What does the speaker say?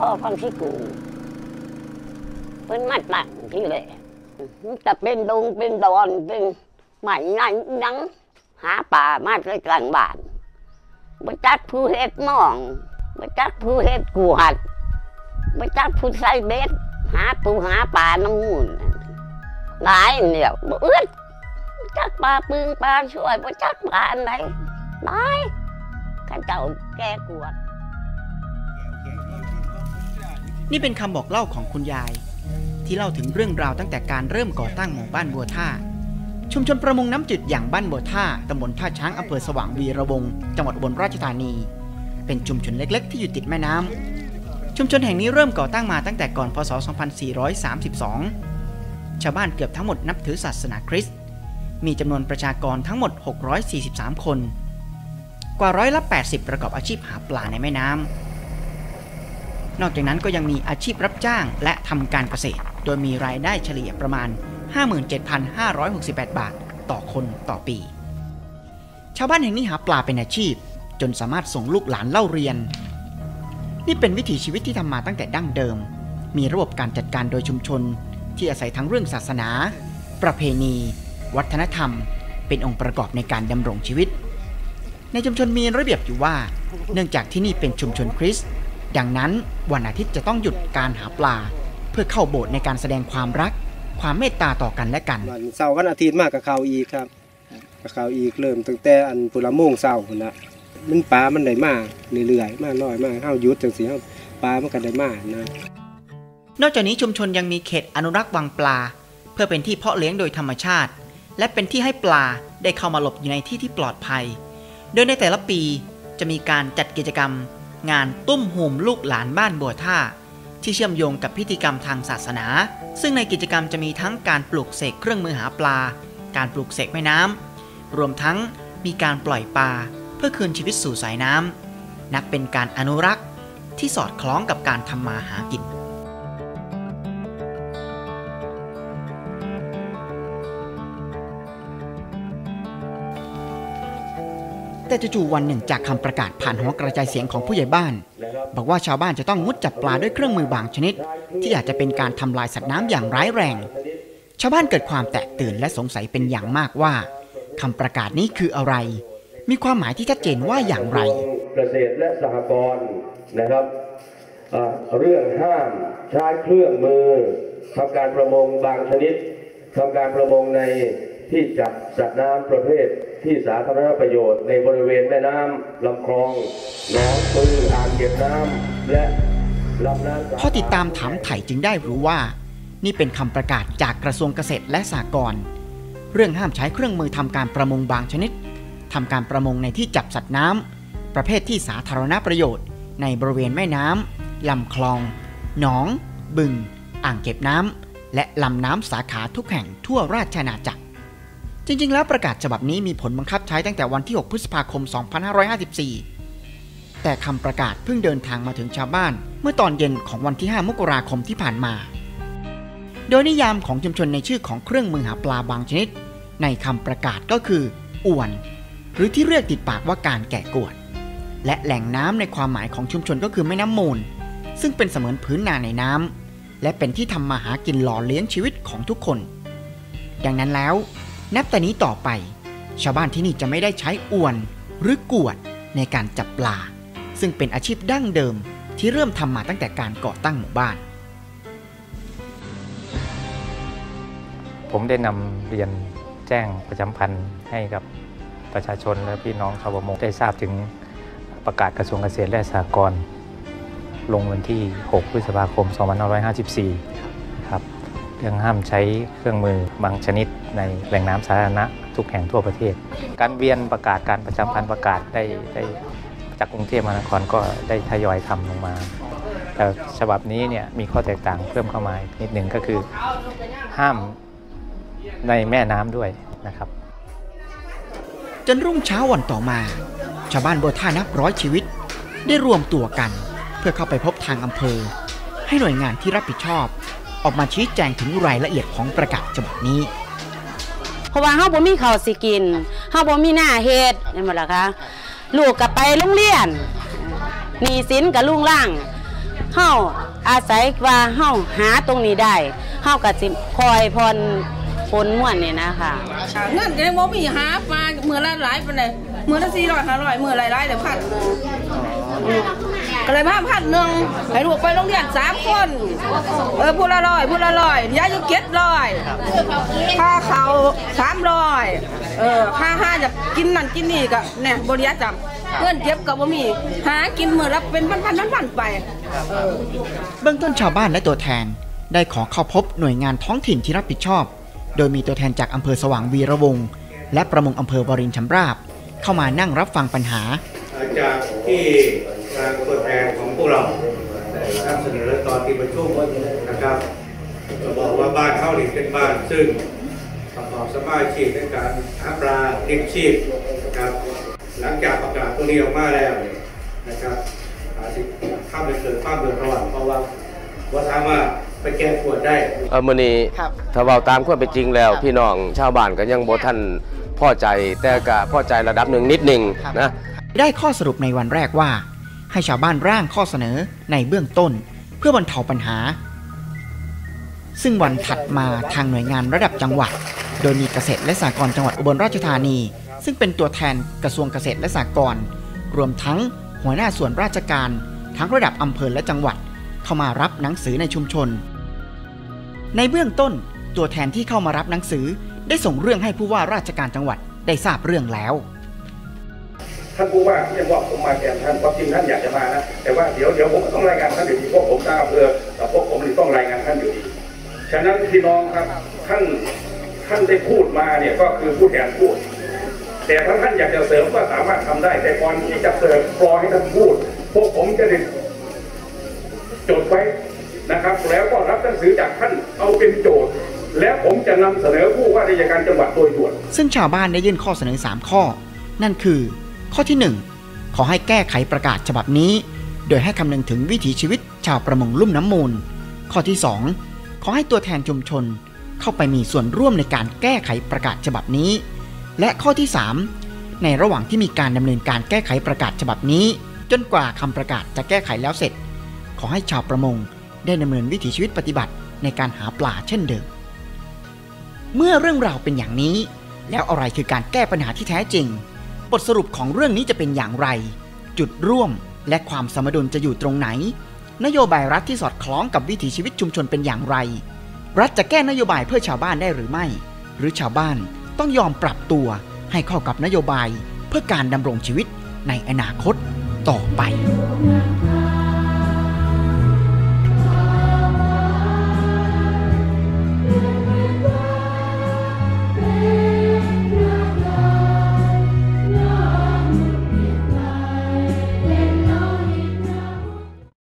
พ่อพังที่กูเพิ่นมาตั้งที่เลยจะเป็นดงเป็นดอนเป็นไหมไงยังหาป่ามาใกล้กลางบ้านบ่จักผู้เฮ็ดมองบ่จักผู้เฮ็ดกวาดบ่จักผู้ใส่เบ็ดหาปูหาปลาน้ำมูลหลายเนี่ยบ่เอื้อจักปลาปึงปลาช่วยบ่จักปลาอันใดหลายข้าเจ้าแก้กวด นี่เป็นคำบอกเล่าของคุณยาย ที่เล่าถึงเรื่องราวตั้งแต่การเริ่มก่อตั้งหมู่บ้านบัวท่า ชุมชนประมงน้ำจืดอย่างบ้านบัวท่าตำบลท่าช้างอำเภอสว่างวีระวงจังหวัดอุบลราชธานี เป็นชุมชนเล็ก ๆ ที่อยู่ติดแม่น้ำชุมชนแห่งนี้เริ่มก่อตั้งมาตั้งแต่ก่อนพศ 2432 ชาวบ้านเกือบทั้งหมดนับถือศาสนาคริสต์มีจำนวนประชากรทั้งหมด 643 คน กว่าร้อยละ 80 ประกอบอาชีพหาปลาในแม่น้ำ นอกจากนั้นก็ยังมีอาชีพรับจ้างและทำการเกษตร โดยมีรายได้เฉลี่ยประมาณ 57,568 บาท ต่อคนต่อปี ชาวบ้านแห่งนี้หาปลาเป็นอาชีพ จนสามารถส่งลูกหลานเล่าเรียน นี่เป็นวิถีชีวิตที่ทำมาตั้งแต่ดั้งเดิม มีระบบการจัดการโดยชุมชน ที่อาศัยทั้งเรื่องศาสนา ประเพณี วัฒนธรรม เป็นองค์ประกอบในการดำรงชีวิต ในชุมชนมีระเบียบอยู่ว่า เนื่องจากที่นี่เป็นชุมชนคริสต์ ดังนั้นวันอาทิตย์จะต้องหยุดการหาปลา เพื่อเข้าโบสถ์ในการแสดงความรัก ความเมตตาต่อกันและกันวันเสาร์วันอาทิตย์มากกับเขาอีกครับกับเขาอีกเริ่มตั้งแต่อันปุระโมงเสาร์พุ่นละมันปลามันได้มาเรื่อยๆมาน้อยมากเฮาหยุดจังซี่เฮาปลามันก็ได้มานะนอกจากนี้ชุมชนยังมีเขตอนุรักษ์วังปลา เพื่อเป็นที่เพาะเลี้ยงโดยธรรมชาติ และเป็นที่ให้ปลาได้เข้ามาหลบอยู่ในที่ที่ปลอดภัย โดยในแต่ละปีจะมีการจัดกิจกรรม งานตุ้มหุมลูกหลานบ้านบัวท่า ที่เชื่อมโยงกับพิธีกรรมทางศาสนา ซึ่งในกิจกรรมจะมีทั้งการปลูกเสกเครื่องมือหาปลา การปลูกเสกแม่น้ำรวมทั้งมีการปล่อยปลาเพื่อคืนชีวิตสู่สายน้ำนับเป็นการอนุรักษ์ที่สอดคล้องกับการทำมาหากิน แต่จู่ๆวันหนึ่งจากคำประกาศผ่านหัวกระจายเสียงของผู้ใหญ่บ้าน บอกว่าชาวบ้านจะต้องงดจับปลาด้วยเครื่องมือบางชนิด ที่อาจจะเป็นการทำลายสัตว์น้ำอย่างร้ายแรง ชาวบ้านเกิดความแตกตื่นและสงสัยเป็นอย่างมากว่าคำประกาศนี้คืออะไร มีความหมายที่ชัดเจนว่าอย่างไรเกษตรและสหกรณ์นะครับเรื่องห้ามใช้เครื่องมือทำการประมงบางชนิดทำการประมงในที่จับสัตว์น้ำประเภท ที่สาธารณประโยชน์ในบริเวณแม่น้ำลำคลองหนองปืออ่างเก็บน้ำและลำน้ำพอติดตามถามไถ่จึงได้รู้ว่า นี่เป็นคำประกาศจากกระทรวงเกษตรและสหกรณ์เรื่องห้ามใช้เครื่องมือทำการประมงบางชนิดทำการประมงในที่จับสัตว์น้ำประเภทที่สาธารณประโยชน์ ในบริเวณแม่น้ำลำคลอง หนอง บึง อ่างเก็บน้ำและลำน้ำสาขาทุกแห่งทั่วราชอาณาจักร จริง ๆ แล้วประกาศฉบับนี้มีผลบังคับใช้ตั้งแต่วันที่ 6 พฤษภาคม 2554 แต่คำประกาศเพิ่งเดินทางมาถึงชาวบ้าน เมื่อตอนเย็นของวันที่ 5 มกราคมที่ผ่านมา โดยนิยามของชุมชนในชื่อของเครื่องมือหาปลาบางชนิด ในคำประกาศก็คืออวน หรือที่เรียกติดปากว่าการแก่กวด และแหล่งน้ำในความหมายของชุมชนก็คือแม่น้ำมูล ซึ่งเป็นเสมือนพื้นนาในน้ำและเป็นที่ทำมาหากินหล่อเลี้ยงชีวิตของทุกคน ดังนั้นแล้ว นับแต่นี้ต่อไป ชาวบ้านที่นี่จะไม่ได้ใช้อวนหรือกวดในการจับปลา ซึ่งเป็นอาชีพดั้งเดิมที่เริ่มทำมาตั้งแต่การก่อตั้งหมู่บ้าน ผมได้นำเรียนแจ้งประจำพันธ์ให้กับประชาชนและพี่น้องชาวประมงได้ทราบถึงประกาศกระทรวงเกษตรและสหกรณ์ลงวันที่ 6 พฤษภาคม 2554 รื่องห้ามใช้เครื่องมือบางชนิดในแหล่งน้ำสาธารณะทุกแห่งทั่วประเทศ การเวียนประกาศการประจำพันธ์ประกาศได้ได้จากกรุงเทพมหานครก็ได้ทยอยทำลงมา แต่ฉบับนี้เนี่ยมีข้อแตกต่างเพิ่มเข้ามานิดหนึ่งก็คือห้ามในแม่น้ำด้วยนะครับ จนรุ่งเช้าวันต่อมา ชาวบ้านบัวท่านับร้อยชีวิต ได้รวมตัวกัน เพื่อเข้าไปพบทางอำเภอ ให้หน่วยงานที่รับผิดชอบ ออกมาชี้แจงถึงรายละเอียดของประกาศฉบับนี้ เพราะว่าเฮาบ่มีข้าวสิกินเฮาบ่มีหน้าเฮ็ดนี่หมดล่ะคะลูกก็ไปโรงเรียนหนี้สินกับลุงล่างเฮาอาศัยว่าเฮาหาตรงนี้ได้เฮาก็สิคอยพรฝนม่วนนี่นะคะเงินก็ยังบ่มีหาปลามือละหลายปานใดมือละ400 500มือหลายๆแต่พัน ก็เลยมาพันหนึ่งให้ลูกไปโรงเรียนสามคน เออผู้ละร้อยผู้ละร้อยยายอยู่เก็ดร้อยค่าเขาสามร้อยเออค่าห้าจะกินนั่นกินนี่ก็เนี่ยบริยาจำเงินเก็บก็บ่มีหากินมือละเป็นพันๆพันๆไปเบื้องต้นชาวบ้านและตัวแทน ได้ขอเข้าพบหน่วยงานท้องถิ่นที่รับผิดชอบ โดยมีตัวแทนจากอำเภอสว่างวีระวงศ์และประมงอำเภอวรินชำราบ เข้ามานั่งรับฟังปัญหา จากที่ทางตัวแทนของพวกเราได้นำเสนอตอนที่ประชุมนะครับก็บอกว่าบ้านเข้านี่เป็นบ้านซึ่งประกอบสมาชีพในการหาปลาเลี้ยงชีพนะครับ หลังจากประกาศตัวนี้ออกมาแล้วเนี่ยนะครับอาจจะทำให้เกิดความเดือดร้อนเพราะว่าว่าสามารถไปแก้ปวดได้เออมื้อนี้ครับถ้าเว้าตามความเป็นจริงแล้วครับพี่น้องชาวบ้านก็ยังบ่ทันพอใจแต่ก็พอใจระดับหนึ่งนิดหนึงนะ ได้ข้อสรุปในวันแรกว่า ให้ชาวบ้านร่างข้อเสนอในเบื้องต้น เพื่อบรรเทาปัญหา ซึ่งวันถัดมาทางหน่วยงานระดับจังหวัด โดยมีเกษตรและสหกรณ์จังหวัดอุบลราชธานี ซึ่งเป็นตัวแทนกระทรวงเกษตรและสหกรณ์รวมทั้งหัวหน้าส่วนราชการ ทั้งระดับอำเภอและจังหวัด เข้ามารับหนังสือในชุมชน ในเบื้องต้นตัวแทนที่เข้ามารับหนังสือได้ส่งเรื่องให้ผู้ว่าราชการจังหวัดได้ทราบเรื่องแล้ว ท่านผู้ว่าที่ยังว่าผมมาแทนท่านความจริงท่านอยากจะมานะแต่ว่าเดี๋ยวเดี๋ยวผมต้องรายงานท่านอยู่ดีเพราะผมทราบอำเภอแต่พวกผมนี่ต้องรายงานท่านอยู่ดีฉะนั้นพี่น้องครับท่านท่านได้พูดมาเนี่ยก็คือผู้แทนพูด แต่ถ้าท่านอยากจะเสริมก็สามารถทำได้ แต่ก่อนที่จะเสริมรอให้ท่านพูด พวกผมจะได้จดไว้นะครับ แล้วก็รับหนังสือจากท่านเอาเป็นโจทย์แล้วผมจะนำเสนอผู้ว่าราชการจังหวัดโดยด่วน ซึ่งชาวบ้านได้ยื่นข้อเสนอ 3 ข้อ นั่นคือ ข้อที่ 1 ขอให้แก้ไขประกาศฉบับนี้ โดยให้คำนึงถึงวิถีชีวิตชาวประมงลุ่มน้ำมูล ข้อที่ 2 ขอให้ตัวแทนชุมชน เข้าไปมีส่วนร่วมในการแก้ไขประกาศฉบับนี้ และข้อที่ 3 ในระหว่างที่มีการดำเนินการแก้ไขประกาศฉบับนี้ จนกว่าคำประกาศจะแก้ไขแล้วเสร็จ ขอให้ชาวประมง ได้ดำเนินวิถีชีวิตปฏิบัติในการหาปลาเช่นเดิม เมื่อเรื่องราวเป็นอย่างนี้ แล้วอะไรคือการแก้ปัญหาที่แท้จริง บทสรุปของเรื่องนี้จะเป็นอย่างไร จุดร่วมและความสมดุลจะอยู่ตรงไหน นโยบายรัฐที่สอดคล้องกับวิถีชีวิตชุมชนเป็นอย่างไร รัฐจะแก้นโยบายเพื่อชาวบ้านได้หรือไม่ หรือชาวบ้านต้องยอมปรับตัวให้เข้ากับนโยบายเพื่อการดำรงชีวิตในอนาคตต่อไป